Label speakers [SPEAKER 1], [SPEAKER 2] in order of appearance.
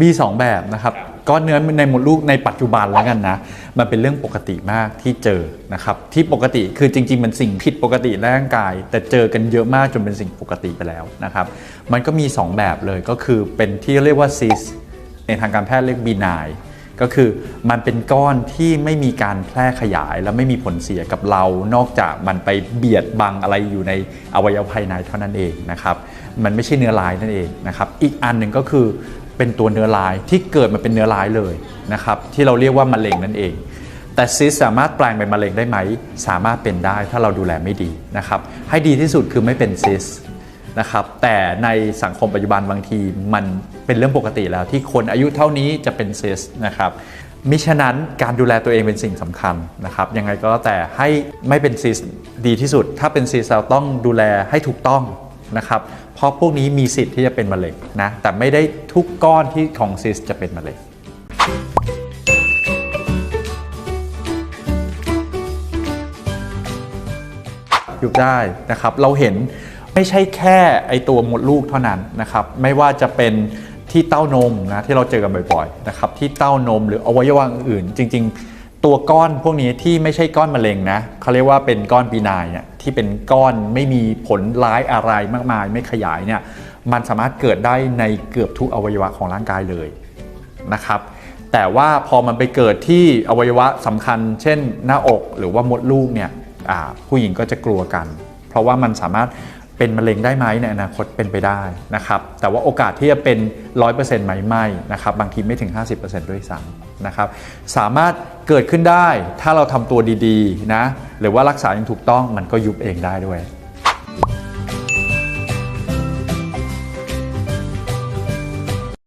[SPEAKER 1] มีสองแบบนะครับก้อนเนื้อในมดลูกในปัจจุบันแล้วกันนะ มันเป็นเรื่องปกติมากที่เจอนะครับ ที่ปกติคือจริง ๆ มันสิ่งผิดปกติในร่างกาย แต่เจอกันเยอะมากจนเป็นสิ่งปกติไปแล้วนะครับ มันก็มี 2 แบบเลยก็คือเป็นที่เรียกว่าซิสในทางการแพทย์เรียกบีนายก็คือมันเป็นก้อนที่ไม่มีการแพร่ขยายและไม่มีผลเสียกับเรา นอกจากมันไปเบียดบังอะไรอยู่ในอวัยวะภายในเท่านั้นเองนะครับ มันไม่ใช่เนื้อร้ายนั่นเองนะครับ อีกอันหนึ่งก็คือ เป็นตัวเนื้อร้ายที่เกิดมาเป็นเนื้อร้ายเลยนะครับที่เราเรียกว่ามะเร็งนั่นเอง แต่ซิสสามารถแปลงเป็นมะเร็งได้ไหม สามารถเป็นได้ถ้าเราดูแลไม่ดีนะครับให้ดีที่สุดคือไม่เป็นซิสนะครับแต่ในสังคมปัจจุบันบางทีมันเป็นเรื่องปกติแล้วที่คนอายุเท่านี้จะเป็นเซสนะครับมิฉะนั้นการดูแลตัวเองเป็นสิ่งสำคัญนะครับยังไงก็แล้วแต่ให้ไม่เป็นซิสดีที่สุด ถ้าเป็นซิสเราต้องดูแลให้ถูกต้อง นะครับ เพราะพวกนี้มีสิทธิ์ที่จะเป็นมะเร็งนะ แต่ไม่ได้ทุกก้อนที่ของซิสจะเป็นมะเร็งยุบได้นะครับ เราเห็นไม่ใช่แค่ไอตัวมดลูกเท่านั้นนะครับ ไม่ว่าจะเป็นที่เต้านมนะที่เราเจอกันบ่อยๆนะครับ ที่เต้านมหรืออวัยวะอื่นจริง ๆ ตัวก้อนพวกนี้ที่ไม่ใช่ก้อนมะเร็งนะเขาเรียกว่าเป็นก้อนปีนายเนี่ยที่เป็นก้อนไม่มีผลร้ายอะไรมากมาย ไม่ขยายเนี่ยมันสามารถเกิดได้ในเกือบทุกอวัยวะของร่างกายเลยนะครับแต่ว่าพอมันไปเกิดที่อวัยวะสำคัญ เช่นหน้าอกหรือว่ามดลูกเนี่ยผู้หญิงก็จะกลัวกัน เพราะว่ามันสามารถเป็นมะเร็งได้ไหมในอนาคตเป็นไปได้นะครับแต่ว่าโอกาสที่จะเป็น 100%ไหมไม่นะครับบางทีไม่ถึง 50%ด้วยซ้ำ นะครับสามารถเกิดขึ้นได้ถ้าเราทำตัวดีๆนะหรือว่ารักษาอย่างถูกต้องมันก็ยุบเองได้ด้วย